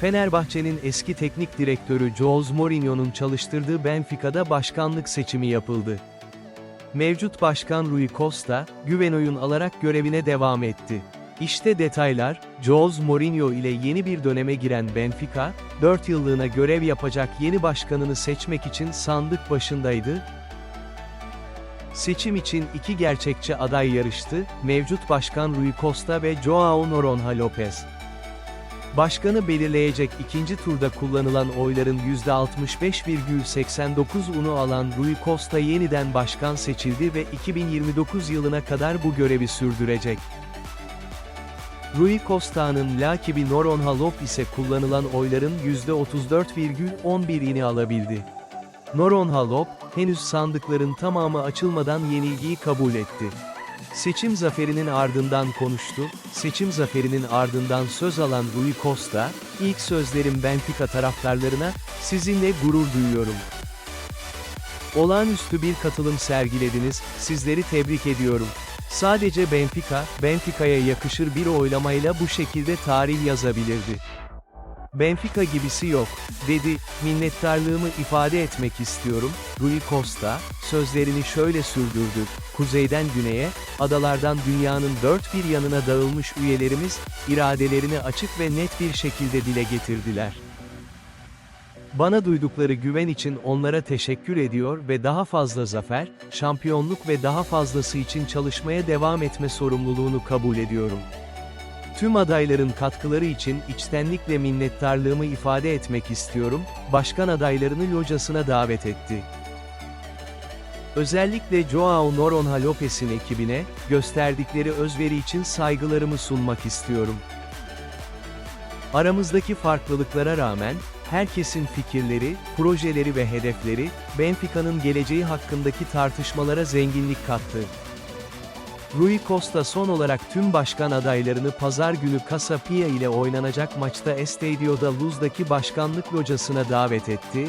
Fenerbahçe'nin eski teknik direktörü Jose Mourinho'nun çalıştırdığı Benfica'da başkanlık seçimi yapıldı. Mevcut başkan Rui Costa, güven oyun alarak görevine devam etti. İşte detaylar, Jose Mourinho ile yeni bir döneme giren Benfica, 4 yıllığına görev yapacak yeni başkanını seçmek için sandık başındaydı. Seçim için iki gerçekçi aday yarıştı, mevcut başkan Rui Costa ve Joao Noronha Lopez. Başkanı belirleyecek ikinci turda kullanılan oyların %65,89 unu alan Rui Costa yeniden başkan seçildi ve 2029 yılına kadar bu görevi sürdürecek. Rui Costa'nın lakibi Noronha Lop ise kullanılan oyların %34,11'ini alabildi. Noronha Lop, henüz sandıkların tamamı açılmadan yenilgiyi kabul etti. Seçim zaferinin ardından konuştu, seçim zaferinin ardından söz alan Rui Costa, ilk sözlerim Benfica taraftarlarına, sizinle gurur duyuyorum. Olağanüstü bir katılım sergilediniz, sizleri tebrik ediyorum. Sadece Benfica, Benfica'ya yakışır bir oylamayla bu şekilde tarih yazabilirdi. Benfica gibisi yok, dedi, minnettarlığımı ifade etmek istiyorum, Rui Costa, sözlerini şöyle sürdürdü, kuzeyden güneye, adalardan dünyanın dört bir yanına dağılmış üyelerimiz, iradelerini açık ve net bir şekilde dile getirdiler. Bana duydukları güven için onlara teşekkür ediyor ve daha fazla zafer, şampiyonluk ve daha fazlası için çalışmaya devam etme sorumluluğunu kabul ediyorum. Tüm adayların katkıları için içtenlikle minnettarlığımı ifade etmek istiyorum, başkan adaylarını locasına davet etti. Özellikle Joao Noronha Lopez'in ekibine, gösterdikleri özveri için saygılarımı sunmak istiyorum. Aramızdaki farklılıklara rağmen, herkesin fikirleri, projeleri ve hedefleri, Benfica'nın geleceği hakkındaki tartışmalara zenginlik kattı. Rui Costa son olarak tüm başkan adaylarını pazar günü Casa Pia ile oynanacak maçta Estadio da Luz'daki başkanlık locasına davet etti,